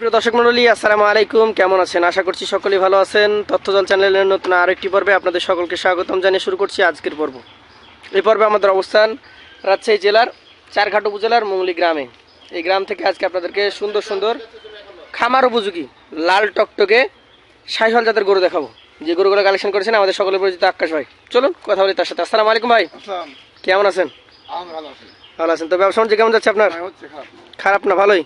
প্রিয় দর্শক মন্ডলী আসসালামু আলাইকুম। কেমন আছেন? আশা করছি সকলেই ভালো আছেন। তথ্যজল চ্যানেলের নতুন আরেকটি পর্বে আপনাদের সকলকে স্বাগতম জানিয়ে শুরু করছি আজকের পর্ব। এই পর্বে আমাদের অবস্থান রাজশাহী জেলার চারঘাট উপজেলার মঙ্গলি গ্রামে। এই গ্রাম থেকে আজকে আপনাদেরকে সুন্দর সুন্দর খামার উপযোগী লাল টকটকে সাইহল জাতের গরু দেখাবো। যে গরুগুলো কালেকশন করেছেন আমাদের সকলের পরিচিত আকাশ ভাই। চলুন কথা বলি তার সাথে। আসসালামু আলাইকুম ভাই। কেমন আছেন? ভালো আছেন। তো ব্যবসা কেমন যাচ্ছে আপনার? খারাপ। খারাপ না ভালোই।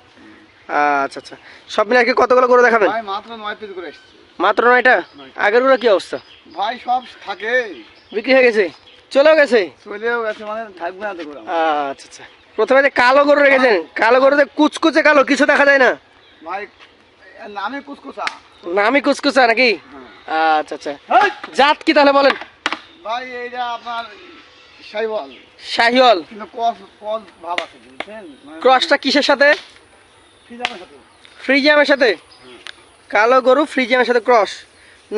আচ্ছা আচ্ছা। সব মিলে আজকে কতগুলো গরু দেখাবেন? ভাই মাত্র নয় পিস করে এসেছি। মাত্র নয়টা? আগেরগুলো কি অবস্থা? ভাই সব থাকে বিক্রি হয়ে গেছে? চলেও গেছে? চলেও গেছে মানে থাকবে না তো আচ্ছা আচ্ছা। প্রথমে যে কালো গরু রেখেছেন কালো গরুতে কুচকুচে কালো কিছু দেখা যায় না? ভাই নামে কুসকুসা নামি কুচকুচা নাকি? হ্যাঁ। আচ্ছা আচ্ছা। জাত কি তাহলে বলেন? ভাই এইটা আপনার শাহিওয়াল। কিন্তু কস কস ভাব আছে বুঝছেন? মানে ক্রসটা কিসের সাথে? ফ্রিজিয়ামের সাথে? কালো গরু ফ্রিজিয়ামের সাথে ক্রস।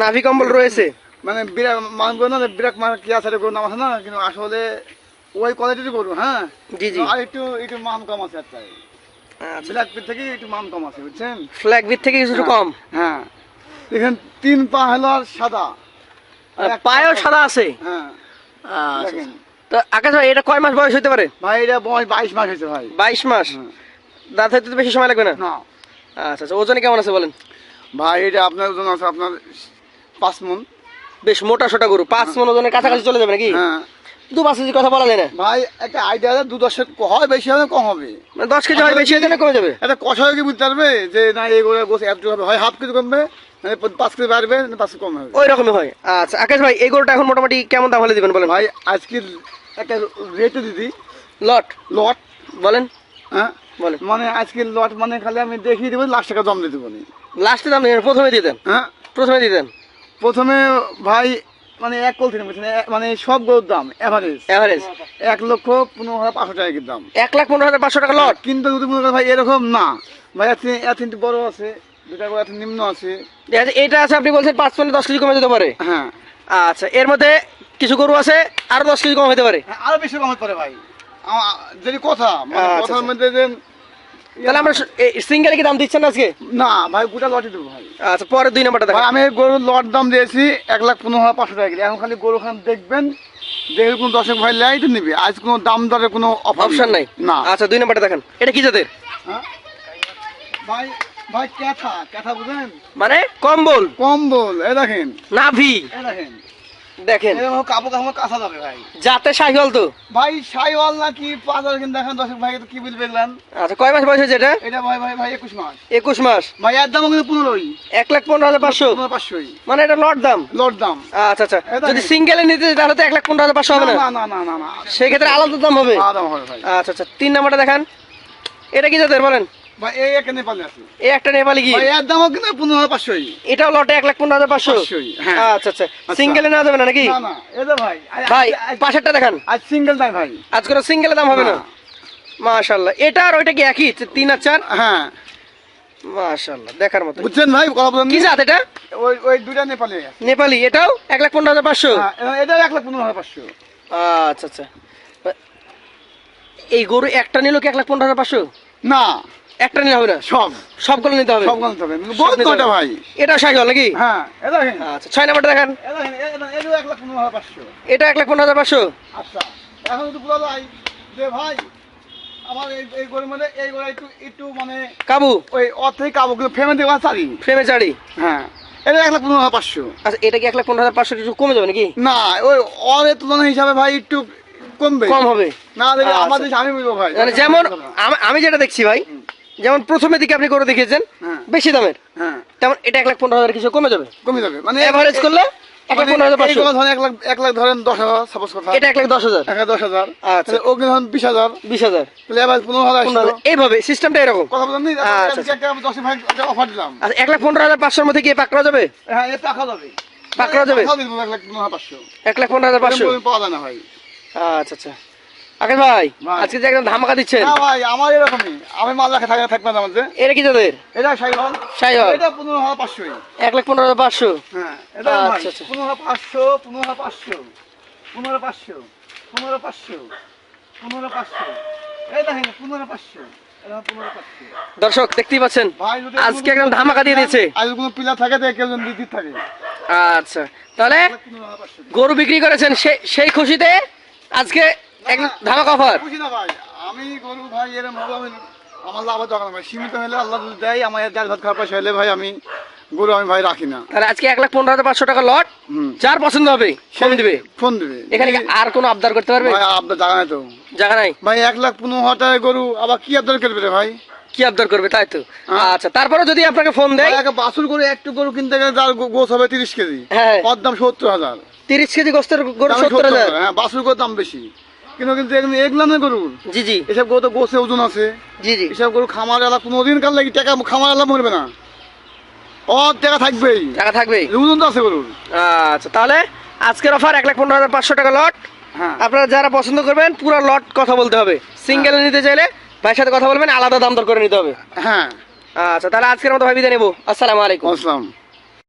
নাভি কম্বল রয়েছে। মানে বিরাট মান করো না বিরাট মানে কি আছে গরু নাম আছে না? কিন্তু আসলে ওই কোয়ালিটির গরু হ্যাঁ? জি জি। আর একটু একটু মান কম আছে আচ্ছা। ব্ল্যাক পিট থেকে একটু মান কম আছে বুঝছেন? ফ্ল্যাগ বিট থেকে কিছু কম। হ্যাঁ। দেখেন তিন পা হলো আর সাদা। আর পায়েও সাদা আছে? হ্যাঁ। আচ্ছা তো আকাশ ভাই এটা কয় মাস বয়স হতে পারে? ভাই এটা বয়স বাইশ মাস হয়েছে ভাই। বাইশ মাস। হ্যাঁ। দাঁত হইতে তো বেশি সময় লাগবে না? না। আচ্ছা আচ্ছা ওজনে কেমন আছে বলেন? ভাই এটা আপনার ওজন আছে আপনার পাঁচ মন। বেশ মোটা সোটা গরু পাঁচ মন ওজনের কাছাকাছি চলে যাবে নাকি? হ্যাঁ। দু পাঁচ কেজি কথা বলা যায় না ভাই একটা আইডিয়া আছে দু দশের হয় বেশি হবে কম হবে। মানে দশ কেজি হয় বেশি না কমে যাবে? একটা কষায় কি বুঝতে পারবে? যে না এই গরু গোস একটু হবে। হয় হাফ কেজি কমবে মানে পাঁচ কেজি বাড়বে না পাঁচ কম হবে। ওই রকমই হয়। আচ্ছা আকাশ ভাই এই গরুটা এখন মোটামুটি কেমন দাম হলে দিবেন বলেন? ভাই আজকে একটা রেটে দিদি। লট। লট। বলেন। হ্যাঁ। মানে আজকে লট মানে খালি আমি দেখিয়ে দেবো লাখ টাকা দম দিয়ে দেবো লাস্টে দাম প্রথমে দিয়ে দেন? হ্যাঁ। প্রথমে দিয়ে দেন? প্রথমে ভাই মানে এক কলথিন মানে সব গরুর দাম এভারেজ এভারেজ এক লক্ষ পনেরো হাজার পাঁচশো টাকা দাম। এক লাখ পনেরো হাজার পাঁচশো টাকা লট? কিন্তু যদি মনে ভাই এরকম না। ভাই এত এত কিন্তু বড় আছে দুটা করে এত নিম্ন আছে। এটা আছে আপনি বলছেন পাঁচ পনেরো দশ কেজি কমে যেতে পারে। হ্যাঁ। আচ্ছা এর মধ্যে কিছু গরু আছে আরও দশ কেজি কম হতে পারে। হ্যাঁ, আরও বেশি কম হতে পারে ভাই। যদি কথা মানে আচ্ছা, কথার আচ্ছা। মধ্যে যে তাহলে আমরা সিঙ্গেলে কি দাম দিচ্ছেন আজকে? না ভাই গোটা লটই দেবো ভাই। আচ্ছা পরে দুই নাম্বারটা দেখেন। আমি গরুর লট দাম দিয়েছি এক লাখ পনেরো হাজার পাঁচশো টাকা। এখন খালি গরু খান দেখবেন দেখে কোনো দর্শক ভাই লাই তো নিবে। আজ কোনো দাম দরের কোনো অপশন নাই? না। আচ্ছা দুই নাম্বারটা দেখেন। এটা কি জাতের? হ্যাঁ? ভাই ভাই ক্যাথা। ক্যাথা বুঝেন? মানে কম্বল। কম্বল এ দেখেন। নাভি। এ দেখেন। দেখেন। কাপড় কাপড় কাঁচা যাবে ভাই। যাতে শাহিওয়াল তো। ভাই সাইওয়াল না কি পাঁচ হাজার কিন্তু দেখেন দর্শক ভাই তো কি বুঝবে দেখলেন আচ্ছা কয় মাস বয়স হয়েছে এটা? এটা ভাই ভাই ভাই একুশ মাস। একুশ মাস। ভাই এর দাম কিন্তু পনেরোই। এক লাখ পনেরো হাজার পাঁচশো। পাঁচশোই। মানে এটা লট দাম? লট দাম। আচ্ছা আচ্ছা। যদি সিঙ্গেলে নিতে তাহলে তো এক লাখ পনেরো হাজার পাঁচশো হবে না? না না না সেক্ষেত্রে আলাদা দাম হবে? আলাদা হবে ভাই। আচ্ছা আচ্ছা। তিন নাম্বারটা দেখান। এটা কি জাতের বলেন? এই এখানে পালে আছে। এই একটা নেপালি কি? এর দামও কিন্তু পনেরো হাজার পাঁচশোই। এটাও লটে এক লাখ পনেরো হাজার পাঁচশো? হ্যাঁ। আচ্ছা আচ্ছা। সিঙ্গেলে নেওয়া যাবে না নাকি? না না। এটা ভাই ভাই পাশেরটা দেখান। আজ সিঙ্গেল নাই ভাই। আজ কোনো সিঙ্গেলে দাম হবে না। মাশাল্লাহ এটা আর ওইটা কি একই? তিন আর চার? হ্যাঁ। দেখার মতো। বুঝছেন ভাই কি জাত এটা? ওই ওই দুইটা নেপালে। নেপালি। এটাও লাখ পনেরো হাজার পাঁচশো? হ্যাঁ এটাও লাখ পনেরো হাজার পাঁচশো। আচ্ছা আচ্ছা। এই গরু একটা নিলেও কি এক লাখ পনেরো হাজার পাঁচশো? না। একটা নিলে হবে না সব। সবগুলো নিতে হবে। সব গন্ত হবে। নিতে কয়টা। ভাই? এটাও শাহিওয়াল নাকি? হ্যাঁ এটা আচ্ছা ছয় নাম্বারটা দেখেন। এটা- এক লাখ পনেরো হাজার পাঁচশো। এটা আচ্ছা এখন বলা যায় যে ভাই আমার এই এই গরুর এই গরু একটু একটু মানে কাবু? ওই দেওয়া চারি। ফ্রেমে চাড়ি হ্যাঁ এটা এক লাখ পনেরো হাজার পাঁচশো। আচ্ছা এটা কি এক লাখ পনেরো হাজার পাঁচশো কিছু কমে যাবে নাকি? না ওই অরের তুলনা হিসাবে ভাই একটু কমবে। কম হবে। না আচ্ছা। আমাদের আমি বুঝব ভাই। মানে যেমন আমি যেটা দেখছি ভাই যেমন প্রথমের দিকে আপনি করে দেখিয়েছেন হ্যাঁ। বেশি দামের। হ্যাঁ। তেমন এটা এক লাখ পনেরো হাজার কিছু কমে যাবে? কমে যাবে। মানে এভারেজ করলে এক লাখ পনেরো হাজার এই পাঁচশো গরু ধরেন এক লাখ এক লাখ ধরেন দশ হাজার সাপোজ কথা। এটা এক লাখ দশ হাজার। এক দশ হাজার। আচ্ছা। তাহলে ধরেন বিশ হাজার। বিশ হাজার। পনেরো হাজার পনেরো আসলো। হাজার। এইভাবে সিস্টেমটা এরকম। কথা বলেন আচ্ছা, অফার দিলাম। আচ্ছা এক লাখ পনেরো হাজার পাঁচশোর মধ্যে করা যাবে? হ্যাঁ যাবে। যাবে? এক লাখ পনেরো হাজার পাঁচশো। পাওয়া যায় না ভাই। আচ্ছা আচ্ছা। আকাশ ভাই। আজকে যে একদম ধামাকা দিচ্ছেন না ভাই আমার এরকমই আমি মাল রাখা থাকে থাকবে না আমাদের এটা কি তাদের এটা সাইহল সাইহল এটা পনেরো হাজার পাঁচশোই এক লাখ পনেরো হাজার পাঁচশো হ্যাঁ এটা আচ্ছা, আচ্ছা। পনেরো হাজার পাঁচশো পনেরো হাজার পাঁচশো পনেরো পাঁচশো পনেরো পাঁচশো পনেরো পাঁচশো এই দেখেন পনেরো পাঁচশো। দর্শক দেখতেই পাচ্ছেন আজকে একদম ধামাকা দিয়ে দিয়েছে যদি কোনো পিলা থাকে তো কেউ দিতে থাকে আচ্ছা তাহলে পাঁচশো। গরু বিক্রি করেছেন সেই খুশিতে আজকে এক ধামাকা অফার। বুঝি না ভাই আমি গরু ভাই এরম ভাবে আমি আমার লাভ দরকার ভাই সীমিত হলে আল্লাহ যদি দেয় আমার দেড় ভাত খাওয়া পয়সা হলে ভাই আমি গরু আমি ভাই রাখি না। তাহলে আজকে এক লাখ পনেরো হাজার পাঁচশো টাকা লট যার পছন্দ হবে ফোন দিবে। ফোন দিবে। এখানে আর কোনো আবদার করতে পারবে? ভাই আপনার জায়গা নাই তো। জায়গা নাই? ভাই এক লাখ পনেরো হাজার গরু আবার কি আবদার করবে রে ভাই? কি আবদার করবে তাই তো। হ্যাঁ। আচ্ছা তারপরে যদি আপনাকে ফোন দেয় বাছুর গরু একটু গরু কিনতে গেলে তার গো- গোছ হবে তিরিশ কেজি। হ্যাঁ। দাম সত্তর হাজার। তিরিশ কেজি গোস্তের গরু সত্তর হাজার। হ্যাঁ গরুর দাম বেশি। কিন্তু কিন্তু এগুলো না গরু। জি জি। এসব গরু তো গোছে ওজন আছে। জি জি। এসব গরু খামার এলা কোনো দিন কাল লাগি টাকা খামার এলা মরবে না। ও টাকা থাকবেই। টাকা থাকবে ওজন তো আছে গরুর। আচ্ছা তাহলে আজকের অফার এক লাখ পনেরো হাজার পাঁচশো টাকা লট। হ্যাঁ। আপনারা যারা পছন্দ করবেন পুরো লট কথা বলতে হবে। সিঙ্গেল নিতে চাইলে ভাইয়ের সাথে কথা বলবেন আলাদা দাম দর করে নিতে হবে। হ্যাঁ। আচ্ছা তাহলে আজকের মতো ভাই বিদায় নেব। আসসালামু আলাইকুম। আসসালাম।